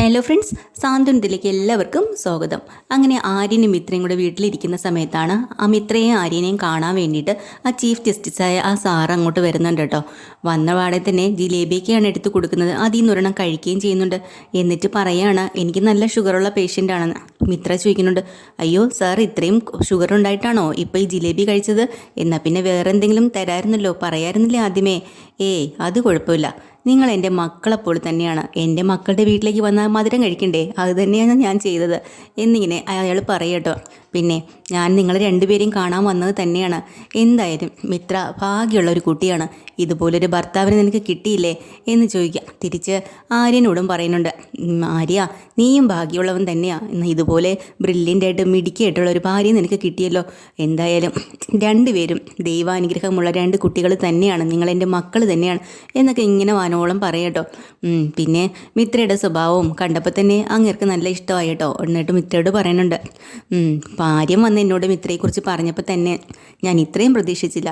Hello friends സാന്ത്വനത്തിലേക്ക് എല്ലാവർക്കും സ്വാഗതം. അങ്ങനെ ആര്യനും മിത്രയും കൂടെ വീട്ടിലിരിക്കുന്ന സമയത്താണ് ആ മിത്രയെയും ആര്യനെയും കാണാൻ വേണ്ടിയിട്ട് ആ ചീഫ് ജസ്റ്റിസായ ആ സാർ അങ്ങോട്ട് വരുന്നുണ്ട് കേട്ടോ. വന്ന പാടെ തന്നെ ജിലേബിയൊക്കെയാണ് എടുത്ത് കൊടുക്കുന്നത്. അതിൽ നിന്നൊരെണ്ണം കഴിക്കുകയും ചെയ്യുന്നുണ്ട്. എന്നിട്ട് പറയാണ് എനിക്ക് നല്ല ഷുഗറുള്ള പേഷ്യന്റ് ആണെന്ന് മിത്ര ചോദിക്കുന്നുണ്ട് അയ്യോ സാർ ഇത്രയും ഷുഗർ ഉണ്ടായിട്ടാണോ ഇപ്പോൾ ഈ ജിലേബി കഴിച്ചത്? എന്നാൽ പിന്നെ വേറെ എന്തെങ്കിലും തരായിരുന്നല്ലോ പറയായിരുന്നില്ലേ ആദ്യമേ? ഏയ് അത് കുഴപ്പമില്ല. നിങ്ങൾ എന്റെ മക്കളെപ്പോലെ തന്നെയാണ്. എന്റെ മക്കളുടെ വീട്ടിലേക്ക് വന്നാൽ മധുരം കഴിക്കണ്ടേ? അത് തന്നെയാണ് ഞാൻ ചെയ്തത്. എന്നിങ്ങനെ അയാൾ പറയട്ടോ. പിന്നെ ഞാൻ നിങ്ങൾ രണ്ടുപേരെയും കാണാൻ വന്നത് തന്നെയാണ്. എന്തായാലും മിത്ര ഭാഗ്യമുള്ള ഒരു കുട്ടിയാണ്. ഇതുപോലൊരു ഭർത്താവിനെ നിനക്ക് കിട്ടിയില്ലേ? എന്ന് ചോദിക്കുക. തിരിച്ച് ആര്യനോടും പറയുന്നുണ്ട്. "ഉം, ആര്യ നീയും ഭാഗ്യമുള്ളവൻ തന്നെയാണ് ഇതുപോലെ ബ്രില്യന്റായിട്ട് മിടുക്കിയായിട്ടുള്ള ഒരു ഭാര്യ നിനക്ക് കിട്ടിയല്ലോ. എന്തായാലും രണ്ടുപേരും ദൈവാനുഗ്രഹമുള്ള രണ്ട് കുട്ടികൾ തന്നെയാണ്. നിങ്ങളെന്റെ മക്കൾ തന്നെയാണ്. എന്നൊക്കെ ഇങ്ങനെ വാനോളം പറയട്ടോ പിന്നെ മിത്രയുടെ സ്വഭാവവും കണ്ടപ്പോൾ തന്നെ അങ്ങേർക്ക് നല്ല ഇഷ്ടമായിട്ടോ എന്നിട്ട് മിത്രയോട് പറയുന്നുണ്ട്. ഭാര്യം വന്ന് എന്നോട് മിത്രയെക്കുറിച്ച് പറഞ്ഞപ്പോൾ തന്നെ ഞാൻ ഇത്രയും പ്രതീക്ഷിച്ചില്ല.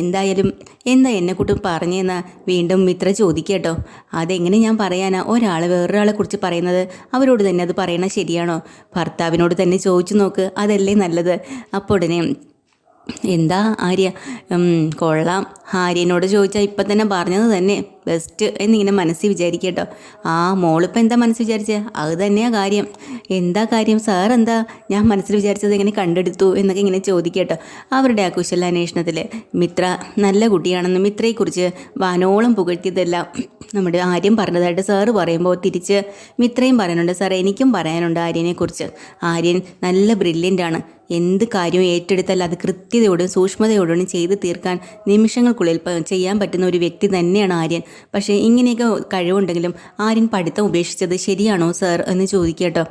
എന്തായാലും എന്താ എന്നെക്കൂട്ടും പറഞ്ഞെന്ന് വീണ്ടും മിത്ര ചോദിക്കട്ടോ അതെങ്ങനെ ഞാൻ പറയാനാ? ഒരാൾ വേറൊരാളെ കുറിച്ച് പറയുന്നത് അവരോട് തന്നെ അത് പറയണ ശരിയാണോ? ഭർത്താവിനോട് തന്നെ ചോദിച്ചു നോക്ക് അതല്ലേ നല്ലത്. അപ്പോൾ ഉടനെ എന്താ ആര്യ? കൊള്ളാം. ആര്യനോട് ചോദിച്ചാൽ ഇപ്പം തന്നെ പറഞ്ഞത് തന്നെ. ബെസ്റ്റ് എന്നിങ്ങനെ മനസ്സിൽ വിചാരിക്കട്ടോ ആ മോളിപ്പോൾ എന്താ മനസ്സിൽ വിചാരിച്ചത് അത് തന്നെയാ കാര്യം. എന്താ കാര്യം? സാർ എന്താ? ഞാൻ മനസ്സിൽ വിചാരിച്ചത് എങ്ങനെ കണ്ടെടുത്തു എന്നൊക്കെ ഇങ്ങനെ ചോദിക്കട്ടോ അവരുടെ ആ കുശലാന്വേഷണത്തിൽ മിത്ര നല്ല കുട്ടിയാണെന്നും മിത്രയെക്കുറിച്ച് വാനോളം പുകഴ്ത്തിയതെല്ലാം നമ്മുടെ ആര്യം പറഞ്ഞതായിട്ട് സാറ് പറയുമ്പോൾ തിരിച്ച് മിത്രയും പറയാനുണ്ട് സാർ എനിക്കും പറയാനുണ്ട് ആര്യനെക്കുറിച്ച്. ആര്യൻ നല്ല ബ്രില്യന്റ് ആണ്. എന്ത് കാര്യവും ഏറ്റെടുത്താൽ അത് കൃത്യതയോടും സൂക്ഷ്മതയോടും ചെയ്ത് തീർക്കാൻ നിമിഷങ്ങൾക്കുള്ളിൽ ചെയ്യാൻ പറ്റുന്ന ഒരു വ്യക്തി തന്നെയാണ് ആര്യൻ. പക്ഷേ ഇങ്ങനെയൊക്കെ കഴിവുണ്ടെങ്കിലും ആര്യൻ പഠിത്തം ഉപേക്ഷിച്ചത് ശരിയാണോ സർ എന്ന് ചോദിക്കട്ടോ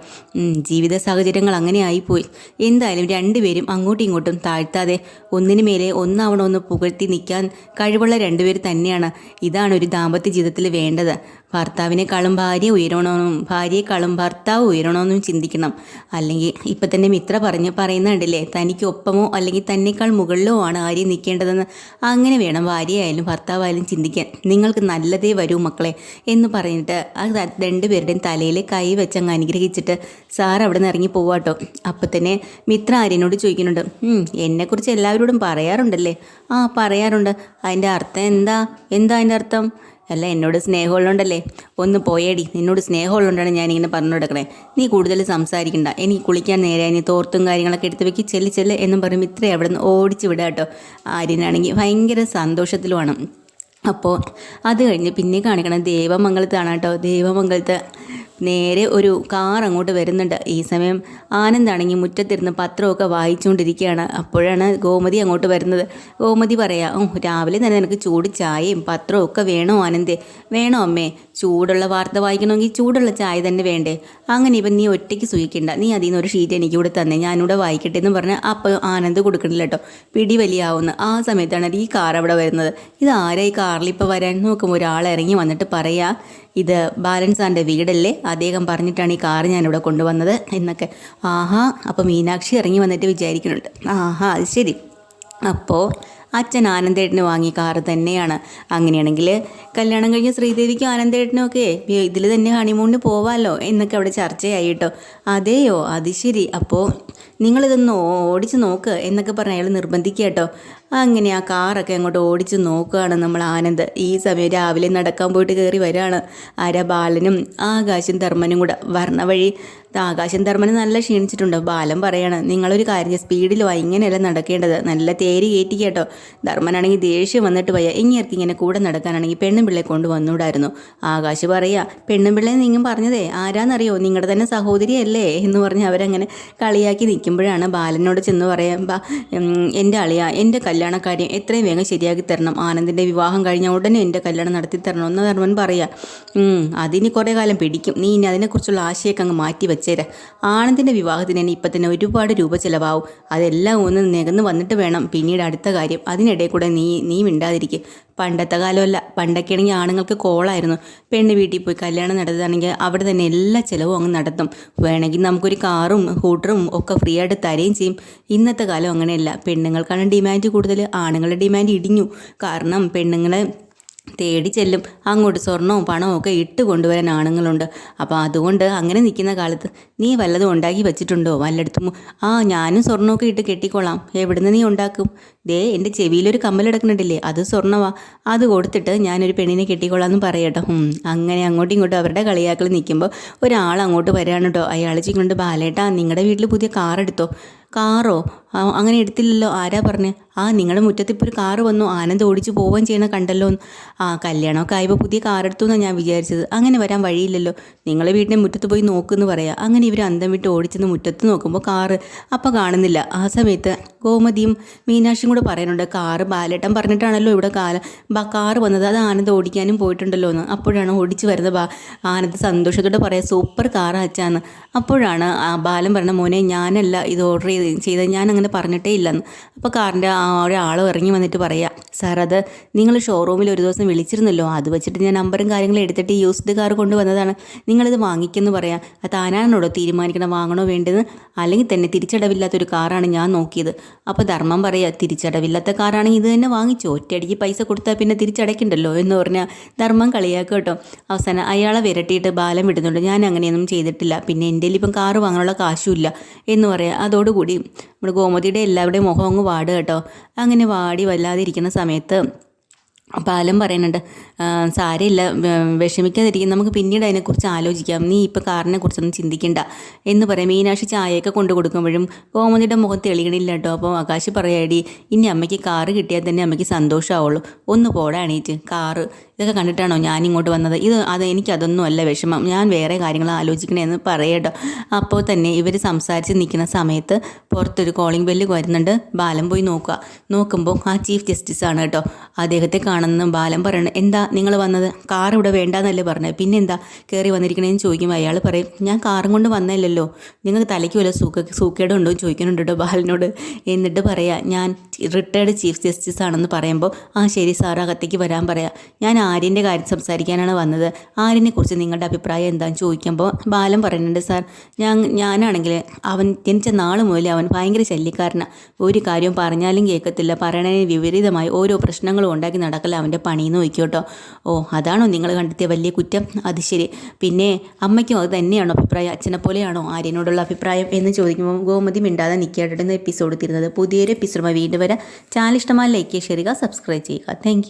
ജീവിത സാഹചര്യങ്ങൾ അങ്ങനെ ആയിപ്പോയി. എന്തായാലും രണ്ടുപേരും അങ്ങോട്ടും ഇങ്ങോട്ടും താഴ്ത്താതെ ഒന്നിനു മേലെ ഒന്നാവണമെന്ന് പുകഴ്ത്തി നിൽക്കാൻ കഴിവുള്ള രണ്ടുപേർ തന്നെയാണ്. ഇതാണ് ഒരു ദാമ്പത്യ ജീവിതത്തിൽ വേണ്ടത്. ഭർത്താവിനേക്കാളും ഭാര്യ ഉയരണമെന്നും ഭാര്യയെക്കാളും ഭർത്താവ് ഉയരണമെന്നും ചിന്തിക്കണം. അല്ലെങ്കിൽ ഇപ്പം തന്നെ മിത്ര പറഞ്ഞ് പറയുന്നുണ്ടല്ലേ തനിക്ക് ഒപ്പമോ അല്ലെങ്കിൽ തന്നെക്കാൾ മുകളിലോ ആണ് ആര്യ നിൽക്കേണ്ടതെന്ന്. അങ്ങനെ വേണം ഭാര്യയായാലും ഭർത്താവായാലും ചിന്തിക്കാൻ. നിങ്ങൾക്ക് നല്ലതേ വരൂ മക്കളെ എന്ന് പറഞ്ഞിട്ട് ആ രണ്ടുപേരുടെയും തലയിൽ കൈ വെച്ചങ്ങ് അനുഗ്രഹിച്ചിട്ട് സാർ അവിടെ നിന്ന് ഇറങ്ങി പോവാട്ടോ അപ്പം തന്നെ മിത്ര ആര്യനോട് ചോദിക്കുന്നുണ്ട് എന്നെക്കുറിച്ച് എല്ലാവരോടും പറയാറുണ്ടല്ലേ? ആ പറയാറുണ്ട്. അതിന്റെ അർത്ഥം എന്താ? എന്താ അതിന്റെ അർത്ഥം? അല്ല എന്നോട് സ്നേഹമുള്ളതുകൊണ്ടല്ലേ? ഒന്ന് പോയേടി. നിന്നോട് സ്നേഹമുള്ളതുകൊണ്ടാണ് ഞാനിങ്ങനെ പറഞ്ഞു കൊടുക്കണേ. നീ കൂടുതൽ സംസാരിക്കണ്ട. എനിക്ക് കുളിക്കാൻ നേരെ നീ തോർത്തും കാര്യങ്ങളൊക്കെ എടുത്ത് വെക്കി. ചെല്ലി ചെല്ല് എന്നും പറയും ഇത്രയും അവിടെ നിന്ന് ഓടിച്ചു വിടാം കേട്ടോ. ആര്യനാണെങ്കിൽ ഭയങ്കര സന്തോഷത്തിലുമാണ് അപ്പോൾ അത് കഴിഞ്ഞ് പിന്നെ കാണിക്കണം ദേവമംഗലത്താണ് കേട്ടോ ദേവമംഗലത്ത് നേരെ ഒരു കാർ അങ്ങോട്ട് വരുന്നുണ്ട്. ഈ സമയം ആനന്ദാണെങ്കിൽ മുറ്റത്തിരുന്ന് പത്രമൊക്കെ വായിച്ചുകൊണ്ടിരിക്കുകയാണ്. അപ്പോഴാണ് ഗോമതി അങ്ങോട്ട് വരുന്നത്. ഗോമതി പറയാ ഓ രാവിലെ തന്നെ നിനക്ക് ചൂട് ചായയും പത്രവും ഒക്കെ വേണോ ആനന്ദേ? വേണോ അമ്മേ ചൂടുള്ള വാർത്ത വായിക്കണമെങ്കിൽ ചൂടുള്ള ചായ തന്നെ വേണ്ടേ? അങ്ങനെ ഇപ്പം നീ ഒറ്റയ്ക്ക് സൂക്ഷിക്കണ്ട. നീ അതിൽ നിന്ന് ഒരു ഷീറ്റ് എനിക്ക് കൂടെ തന്നെ. ഞാനിവിടെ വായിക്കട്ടെ എന്ന് പറഞ്ഞ് അപ്പോൾ ആനന്ദ് കൊടുക്കണില്ല കേട്ടോ. പിടി വലിയാവുന്ന. ആ സമയത്താണ് ഈ കാർ അവിടെ വരുന്നത്. ഇത് ആരായി ഈ കാറിൽ ഇപ്പോൾ വരാൻ നോക്കുമ്പോൾ ഒരാൾ ഇറങ്ങി വന്നിട്ട് പറയാ ഇത് ബാലൻ സാറിന്റെ വീടല്ലേ? അദ്ദേഹം പറഞ്ഞിട്ടാണ് ഈ കാർ ഞാനിവിടെ കൊണ്ടുവന്നത് എന്നൊക്കെ. ആഹാ അപ്പോൾ മീനാക്ഷി ഇറങ്ങി വന്നിട്ട് വിചാരിക്കുന്നുണ്ട്. ആഹാ അത് ശരി. അപ്പോൾ അച്ഛൻ ആനന്ദേട്ടന് വാങ്ങിയ കാറ് തന്നെയാണ്. അങ്ങനെയാണെങ്കിൽ കല്യാണം കഴിഞ്ഞ ശ്രീദേവിക്കും ആനന്ദേട്ടനും ഒക്കെ ഇതിൽ തന്നെ ഹണിമൂണിന് പോവാമല്ലോ എന്നൊക്കെ അവിടെ ചർച്ചയായി കേട്ടോ. അതെയോ അത് ശരി. അപ്പോൾ നിങ്ങളിതൊന്ന് ഓടിച്ച് നോക്ക് എന്നൊക്കെ പറഞ്ഞ് അയാൾ നിർബന്ധിക്കുക കേട്ടോ. അങ്ങനെ ആ കാറൊക്കെ അങ്ങോട്ട് ഓടിച്ച് നോക്കുകയാണ് നമ്മൾ ആനന്ദ്. ഈ സമയം രാവിലെ നടക്കാൻ പോയിട്ട് കയറി വരികയാണ് ആരാ ബാലനും ആകാശം ധർമ്മനും കൂടെ. വരണ വഴി ആകാശം ധർമ്മന് നല്ല ക്ഷീണിച്ചിട്ടുണ്ട്. ബാലൻ പറയാണ് നിങ്ങളൊരു കാര്യം സ്പീഡിൽ വാ. ഇങ്ങനെയല്ല നടക്കേണ്ടത്. നല്ല തേരി കയറ്റി കേട്ടോ. ധർമ്മനാണെങ്കിൽ ദേഷ്യം വന്നിട്ട് പോയാൽ ഇങ്ങേർക്ക് ഇങ്ങനെ കൂടെ നടക്കാനാണെങ്കിൽ പെണ്ണും പിള്ളയെ കൊണ്ടുവന്നൂടായിരുന്നു ആകാശ് പറയുക പെണ്ണും പിള്ളയെ നിങ്ങൾ പറഞ്ഞതേ. ആരാന്നറിയോ? നിങ്ങളുടെ തന്നെ സഹോദരിയല്ലേ? എന്ന് പറഞ്ഞ് അവരങ്ങനെ കളിയാക്കി നിൽക്കുമ്പോഴാണ് ബാലനോട് ചെന്ന് പറയാം എന്റെ അളിയ എന്റെ കല്യാണക്കാര്യം എത്രയും വേഗം ശരിയാക്കി തരണം. ആനന്ദിന്റെ വിവാഹം കഴിഞ്ഞ ഉടനെ എന്റെ കല്യാണം നടത്തി തരണം എന്ന് ധർമ്മൻ പറയുക അതിന് കുറേ കാലം പിടിക്കും. നീ ഇനി അതിനെക്കുറിച്ചുള്ള ആശയൊക്കെ അങ്ങ് മാറ്റി വെച്ചേരാ. ആനന്ദിന്റെ വിവാഹത്തിന് തന്നെ ഇപ്പം തന്നെ ഒരുപാട് രൂപ ചിലവാവും അതെല്ലാം ഒന്ന് നികന്ന് വന്നിട്ട് വേണം. പിന്നീട് അടുത്ത കാര്യം അതിനിടയിൽ കൂടെ നീ നീ മിണ്ടാതിരിക്കും. പണ്ടത്തെ കാലമല്ല. പണ്ടൊക്കെ ആണെങ്കിൽ ആണുങ്ങൾക്ക് കോളായിരുന്നു. പെണ്ണ് വീട്ടിൽ പോയി കല്യാണം നടത്തുകയാണെങ്കിൽ അവിടെ തന്നെ എല്ലാ ചിലവും അങ്ങ് നടത്തും. വേണമെങ്കിൽ നമുക്കൊരു കാറും ഹൂട്ടറും ഒക്കെ ഫ്രീ ആയിട്ട് തരുകയും ചെയ്യും. ഇന്നത്തെ കാലം അങ്ങനെയല്ല. പെണ്ണുങ്ങൾക്കാണ് ഡിമാൻഡ് കൂടുതൽ ആണുങ്ങളുടെ ഡിമാൻഡ് ഇടിഞ്ഞു. കാരണം പെണ്ണുങ്ങളെ തേടി ചെല്ലും. അങ്ങോട്ട് സ്വർണവും പണവും ഒക്കെ ഇട്ട് കൊണ്ടുവരാൻ ആണുങ്ങളുണ്ട്. അപ്പോൾ അതുകൊണ്ട് അങ്ങനെ നിൽക്കുന്ന കാലത്ത് നീ വല്ലതും ഉണ്ടാക്കി വെച്ചിട്ടുണ്ടോ? വല്ലയിടത്തും. ആ ഞാനും സ്വർണമൊക്കെ ഇട്ട് കെട്ടിക്കോളാം. എവിടുന്ന് നീ ഉണ്ടാക്കും? ദേ എന്റെ ചെവിയിലൊരു കമ്മലെടുക്കുന്നുണ്ടില്ലേ അത് സ്വർണവാ അത് കൊടുത്തിട്ട് ഞാനൊരു പെണ്ണിനെ കെട്ടിക്കോളാം എന്ന് പറയട്ടോ അങ്ങനെ അങ്ങോട്ടും ഇങ്ങോട്ടും അവരുടെ കളിയാക്കൾ നിൽക്കുമ്പോൾ ഒരാൾ അങ്ങോട്ട് വരികയാണ് കേട്ടോ അയാൾ ചിക്കൊണ്ട് ബാലേട്ടാ നിങ്ങളുടെ വീട്ടിൽ പുതിയ കാർ എടുത്തോ? കാറോ അങ്ങനെ എടുത്തില്ലല്ലോ. ആരാ പറഞ്ഞ്? ആ നിങ്ങളുടെ മുറ്റത്ത് ഇപ്പോൾ ഒരു കാറ് വന്നു. ആനന്ദ് ഓടിച്ച് പോവുകയും ചെയ്യണ കണ്ടല്ലോ. ആ കല്യാണമൊക്കെ ആയപ്പോൾ പുതിയ കാർ എടുത്തു എന്നാണ് ഞാൻ വിചാരിച്ചത്. അങ്ങനെ വരാൻ വഴിയില്ലല്ലോ. നിങ്ങളെ വീടിന്റെ മുറ്റത്ത് പോയി നോക്കുമെന്ന് പറയാം. അങ്ങനെ ഇവർ അന്തം വിട്ട് ഓടിച്ചെന്ന് മുറ്റത്ത് നോക്കുമ്പോൾ കാറ് അപ്പോൾ കാണുന്നില്ല. ആ സമയത്ത് ഗോമതിയും മീനാക്ഷിയും കൂടെ പറയുന്നുണ്ട് കാറ് ബാലേട്ടൻ പറഞ്ഞിട്ടാണല്ലോ ഇവിടെ കാല കാറ് വന്നത്. അത് ആനന്ദ് ഓടിക്കാനും പോയിട്ടുണ്ടല്ലോ എന്ന്. അപ്പോഴാണ് ഓടിച്ച് വരുന്നത് ബാ ആനന്ദ് സന്തോഷത്തോടെ പറയാം സൂപ്പർ കാർ അച്ചാന്ന് അപ്പോഴാണ് ബാലൻ പറഞ്ഞ മോനെ ഞാനല്ല ഇത് ഓർഡർ ചെയ്ത് ചെയ്തത് ഞാൻ അങ്ങനെ പറഞ്ഞിട്ടേ ഇല്ലെന്ന്. അപ്പോൾ കാറിന്റെ ഒരാൾ ഇറങ്ങി വന്നിട്ട് പറയാം സാർ അത് നിങ്ങൾ ഷോറൂമിൽ ഒരു ദിവസം വിളിച്ചിരുന്നല്ലോ. അത് വെച്ചിട്ട് ഞാൻ നമ്പറും കാര്യങ്ങളും എടുത്തിട്ട് യൂസ്ഡ് കാർ കൊണ്ടുവന്നതാണ് നിങ്ങളിത് വാങ്ങിക്കുമെന്ന് പറയാം. അത് താനാണോടോ തീരുമാനിക്കണം വാങ്ങണോ വേണ്ടതെന്ന് അല്ലെങ്കിൽ തന്നെ തിരിച്ചടവില്ലാത്തൊരു കാറാണ് ഞാൻ നോക്കിയത്. അപ്പോൾ ധർമ്മം പറയുക തിരിച്ചടവില്ലാത്ത കാറാണെങ്കിൽ ഇത് തന്നെ വാങ്ങിച്ചു. ഒറ്റയടിക്ക് പൈസ കൊടുത്താൽ പിന്നെ തിരിച്ചടയ്ക്കണ്ടല്ലോ. എന്ന് പറഞ്ഞാൽ ധർമ്മം കളിയാക്കുക കേട്ടോ. അവസാനം അയാളെ വിരട്ടിയിട്ട് ബാലം വിടുന്നുണ്ട്. ഞാൻ അങ്ങനെയൊന്നും ചെയ്തിട്ടില്ല. പിന്നെ എന്റെ ഇപ്പം കാറ് വാങ്ങാനുള്ള കാശുമില്ല എന്ന് പറയാം. അതോടുകൂടി നമ്മുടെ ഗോമതിയുടെ എല്ലാവരുടെയും മുഖം അങ്ങ് വാടുക കേട്ടോ. അങ്ങനെ വാടി വല്ലാതെ ഇരിക്കുന്ന സമയത്ത് പാലം പറയുന്നുണ്ട് "ആ, സാരമില്ല വിഷമിക്കാതിരിക്കും. നമുക്ക് പിന്നീട് അതിനെക്കുറിച്ച് ആലോചിക്കാം. നീ ഇപ്പോൾ കാറിനെ കുറിച്ചൊന്നും ചിന്തിക്കണ്ട എന്ന് പറയും. മീനാക്ഷി ചായയൊക്കെ കൊണ്ടു കൊടുക്കുമ്പോഴും കോമതിയുടെ മുഖം തെളിയണില്ല കേട്ടോ. അപ്പോൾ ആകാശ് പറയാടി ഇനി അമ്മയ്ക്ക് കാറ് കിട്ടിയാൽ തന്നെ അമ്മയ്ക്ക് സന്തോഷമാവുള്ളൂ ഒന്ന് പോടാ അണീറ്റ് കാറ് ഇതൊക്കെ കണ്ടിട്ടാണോ ഞാൻ ഇങ്ങോട്ട് വന്നത്? ഇത് അത് എനിക്കതൊന്നും അല്ല വിഷമം. ഞാൻ വേറെ കാര്യങ്ങൾ ആലോചിക്കണേന്ന് പറയട്ടോ അപ്പോൾ തന്നെ ഇവർ സംസാരിച്ച് നിൽക്കുന്ന സമയത്ത് പുറത്തൊരു കോളിംഗ് ബെല്ല് വരുന്നുണ്ട്. ബാലം പോയി നോക്കുക. നോക്കുമ്പോൾ ആ ചീഫ് ജസ്റ്റിസ് ആണ് കേട്ടോ. അദ്ദേഹത്തെ കാണുന്ന ബാലൻ പറയണം എന്താ നിങ്ങൾ വന്നത്? കാർ ഇവിടെ വേണ്ടാന്നല്ലേ പറഞ്ഞത് പിന്നെ എന്താ കയറി വന്നിരിക്കണേന്ന് ചോദിക്കുമ്പോൾ അയാൾ പറയും ഞാൻ കാറും കൊണ്ട് വന്നല്ലോ നിങ്ങൾക്ക് തലയ്ക്ക് വല്ല സൂക്ക സൂക്കേടുണ്ടോ? ചോദിക്കുന്നുണ്ട് കേട്ടോ ബാലനോട്. എന്നിട്ട് പറയാ ഞാൻ റിട്ടയർഡ് ചീഫ് ജസ്റ്റിസ് ആണെന്ന് പറയുമ്പോൾ ആ ശരി സാർ അകത്തേക്ക് വരാൻ പറയാം. ഞാൻ ആര്യന്റെ കാര്യം സംസാരിക്കാനാണ് വന്നത്. ആര്യനെ കുറിച്ച് നിങ്ങളുടെ അഭിപ്രായം എന്താണെന്ന് ചോദിക്കുമ്പോൾ ബാലം പറയുന്നുണ്ട് സാർ ഞാൻ ഞാനാണെങ്കിൽ അവൻ ജനിച്ച നാൾ മുതൽ അവൻ ഭയങ്കര ശല്യക്കാരനാണ് ഒരു കാര്യം പറഞ്ഞാലും കേൾക്കത്തില്ല. പറയണതിന് വിപരീതമായി ഓരോ പ്രശ്നങ്ങളും ഉണ്ടാക്കി നടക്കല അവന്റെ പണിയെന്ന് നോക്കിയോട്ടോ ഓ അതാണോ നിങ്ങൾ കണ്ടെത്തിയ വലിയ കുറ്റം? അത് ശരി. പിന്നെ അമ്മയ്ക്കും അത് തന്നെയാണോ അഭിപ്രായം? അച്ഛനെ പോലെയാണോ ആര്യനോടുള്ള അഭിപ്രായം? എന്ന് ചോദിക്കുമ്പോൾ ഗോമതി മിണ്ടാതെ നിൽക്കേണ്ടിരുന്ന എപ്പിസോഡ് തരുന്നത്. പുതിയൊരു എപ്പിസോഡുമായി വീണ്ടും വരാം. ചാനൽ ഇഷ്ടമായി ലൈക്ക് ചെയ്യുക ഷെയർ ചെയ്യുക സബ്സ്ക്രൈബ് ചെയ്യുക. താങ്ക്